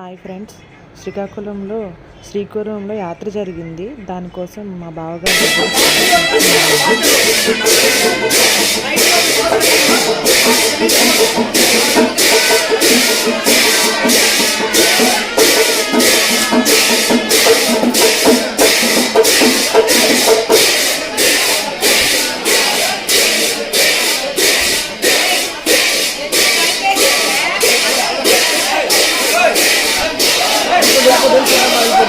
Hi friends. శ్రీకాకుళంలో శ్రీకాకుళంలో యాత్ర జరిగింది. దానికోసం మా బావగారు దగ్గర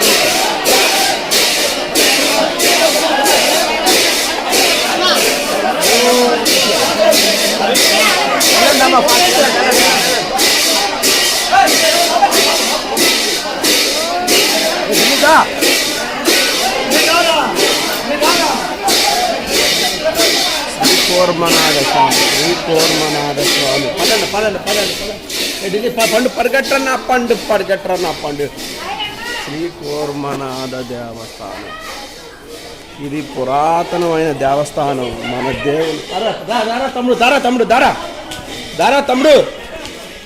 శ్రీ కూర్మనాథ స్వామి శ్రీ కూర్మనాథ స్వామి పదండి పదండి పదండి పదండి ఇది ప- పండు పరిగెట్టన్న పండు పరిగెట్టన్న పండు శ్రీ కూర్మనాథ దేవస్థానం. ఇది పురాతనమైన దేవస్థానం. మన దేవుడు దారా, దా- దారా తమ్ముడు దారా తమ్ముడు దారా దారా తమ్ముడు.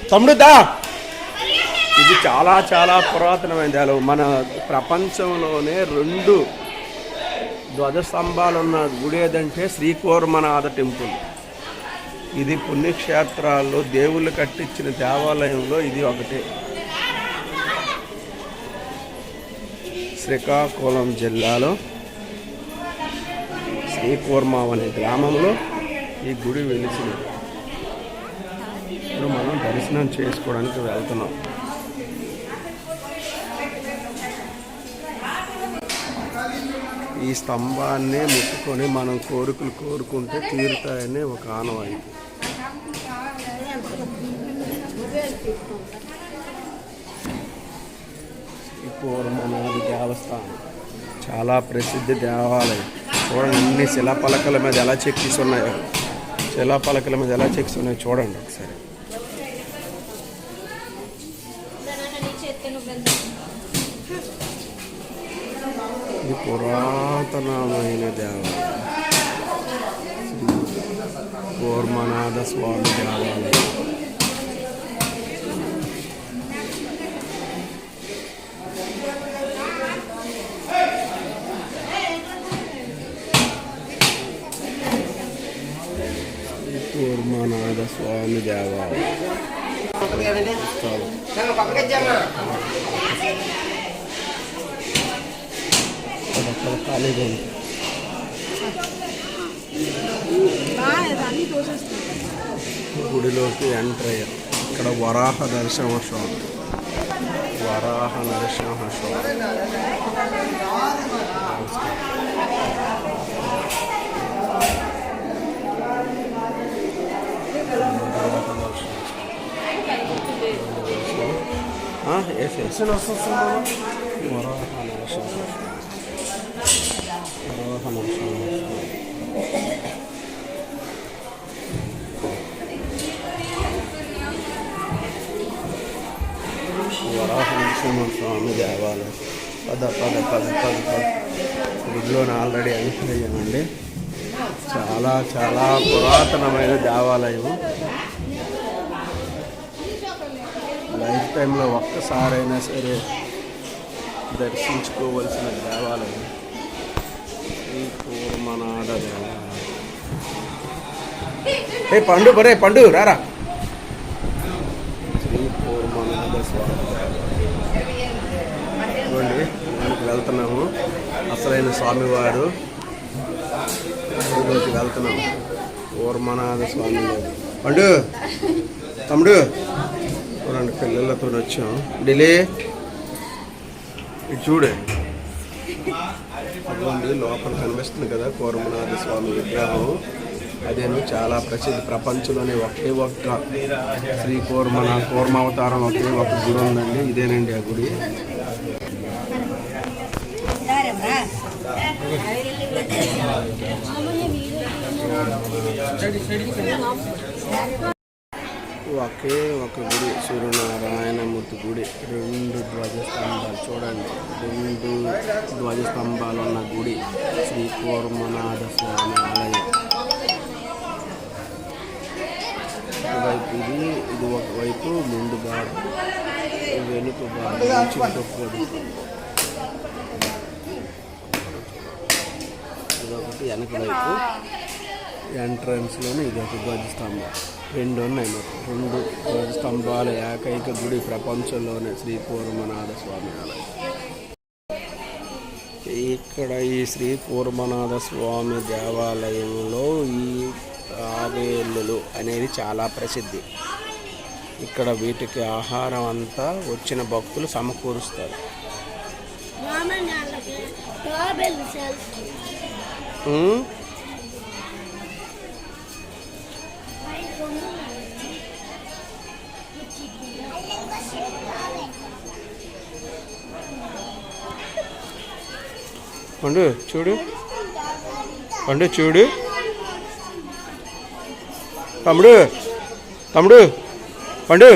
తమ్ముడు దా ఇది చాలా చాలా పురాతనమైన దేవాలయం. మన ప్రపంచంలోనే రెండు ధ్వజస్తంభాలు ఉన్న గుడి ఏదంటే శ్రీకూర్మనాథ టెంపుల్. ఇది పుణ్యక్షేత్రాల్లో దేవుళ్ళు కట్టించిన దేవాలయంలో ఇది ఒకటే. శ్రీకాకుళం జిల్లాలో శ్రీకూర్మం అనే గ్రామంలో ఈ గుడి వెలిసింది. ఇప్పుడు మనం దర్శనం చేసుకోవడానికి వెళ్తున్నాం. ఈ స్తంభాన్ని ముట్టుకొని మనం కోరికలు కోరుకుంటే తీరుతాయని ఒక ఆనవాయితీ. ఈ దేవస్థానం. చాలా ప్రసిద్ధి దేవాలయం. చూడండి అన్ని శిలాపలకల మీద ఎలా చెక్కిస్ ఉన్నాయో. శిలాపలకల మీద ఎలా చెక్కిస్ ఉన్నాయో చూడండి ఒకసారి. ఇది పురాతనమైన దేవాలయం. శ్రీ కూర్మనాథ స్వామి దేవాలయం. కూర్మనాథ స్వామి దేవాలయం అక్కడ గుడిలోకి ఎంటర్ అయ్యాం ఇక్కడ వరాహ నరసింహ స్వామి. వరాహ నరసింహ స్వామి. వరాహ నరసింహ స్వామి వరాహ నరసింహ దేవాలయం పద పద పద పద పద గుడిలో ఆల్రెడీ ఎంటర్ అయ్యామండి చాలా చాలా పురాతనమైన దేవాలయం లైఫ్ టైంలో ఒక్కసారైనా సరే దర్శించుకోవలసిన దేవాలయం శ్రీ కూర్మనాథ దేవాలయం. ఏ పండు బరే పండు రారా. శ్రీ కూర్మనాథ స్వామి. చూడండి దానికి వెళ్తున్నాము. అసలైన స్వామివారు ఊరికి వెళ్తున్నాము. కూర్మనాథ స్వామి. పండు తమ్ముడు. రెండు పిల్లలతో వచ్చాం డిలే ఇటు చూడు. అదిగోండి లోపల కనిపిస్తుంది కదా కోరమనాథ స్వామి విగ్రహం. అదేను చాలా ప్రసిద్ధి. ప్రపంచంలోనే ఒకే ఒక్క శ్రీ కూర్మన కూర్మావతారం ఒకే ఒక గుడి ఉందండి. ఇదేనండి ఆ గుడి. ఒకే ఒక గుడి సూర్యనారాయణమూర్తి గుడి. రెండు ధ్వజస్తంభాలు చూడండి. రెండు ధ్వజస్తంభాలు ఉన్న గుడి శ్రీ కూర్మనాథ స్వామి ఆలయం. ఒకవైపు ఇది ఇది ఒకవైపు ముందు భాగం. వెనుక భాగం ఇంకొక ఇదొకటి వెనక వైపు. ఎంట్రన్స్లోనే ఇది ఒక ధ్వజస్తంభం. రెండు ఉన్నాయి మొత్తం రెండు ధ్వజస్తంభాల ఏకైక గుడి ప్రపంచంలోనే శ్రీ కూర్మనాథ స్వామి ఆలయం. ఇక్కడ ఈ శ్రీ కూర్మనాథ స్వామి దేవాలయంలో ఈ తాబేళ్ళు అనేది చాలా ప్రసిద్ధి. ఇక్కడ వీటికి ఆహారం అంతా వచ్చిన భక్తులు సమకూరుస్తారు. పండు చూడు. పండు చూడు. తమ్ముడు తమ్ముడు పండు.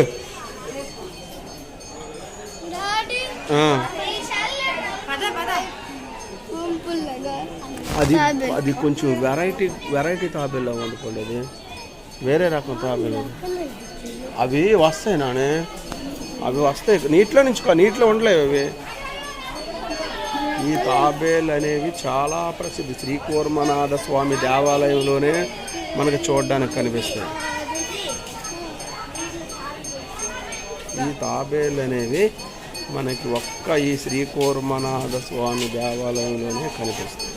అది అది కొంచెం వెరైటీ వెరైటీ తాబేలా వండుకోండి అది. వేరే రకం తాబేలు. అవి వస్తాయి నానే. అవి వస్తాయి. నీటిలో నుంచి నీటిలో ఉండలేవు అవి. ఈ తాబేలు అనేవి చాలా ప్రసిద్ధి. శ్రీ కూర్మనాథ స్వామి దేవాలయంలోనే మనకు చూడడానికి కనిపిస్తాయి. ఈ తాబేలు అనేవి మనకి ఒక్క ఈ శ్రీ కూర్మనాథ స్వామి దేవాలయంలోనే కనిపిస్తాయి.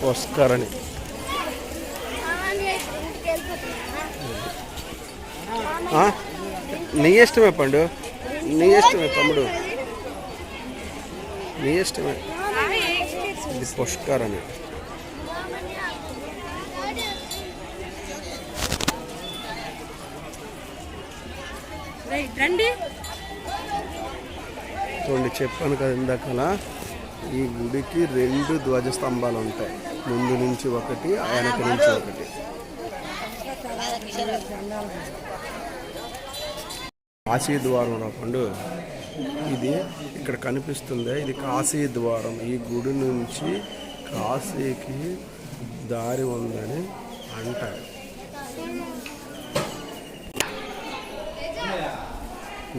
పుష్కరణి ఆ? నీ ఇష్టమే పండు? నీ ఇష్టమే తమ్ముడు? నీ ఇష్టమే? ఇది పుష్కరణి చూడండి చెప్పాను కదా ఇందాకలా ఈ గుడికి రెండు ధ్వజస్తంభాలు ఉంటాయి ముందు నుంచి ఒకటి వెనక నుంచి ఒకటి. కాశీ ద్వారం రా ఇది ఇక్కడ కనిపిస్తుంది. ఇది కాశీ ద్వారం ఈ గుడి నుంచి కాశీకి దారి ఉందని అంటారు.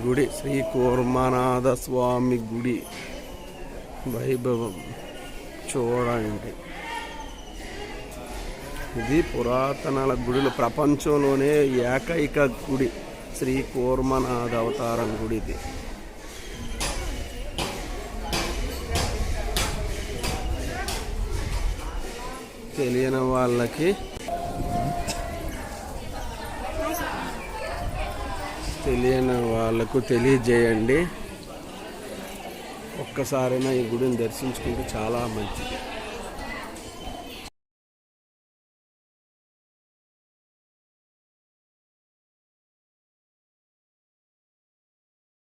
గుడి శ్రీ కూర్మనాథ స్వామి గుడి. వైభవం చూడండి. ఇది పురాతనాల గుడిలో ప్రపంచంలోనే ఏకైక గుడి శ్రీ కూర్మనాథ అవతారం గుడి ఇది. తెలియని వాళ్ళకి తెలియని వాళ్ళకు తెలియజేయండి. ఒక్కసారైనా ఈ గుడిని దర్శించుకుంటే చాలా మంచిది.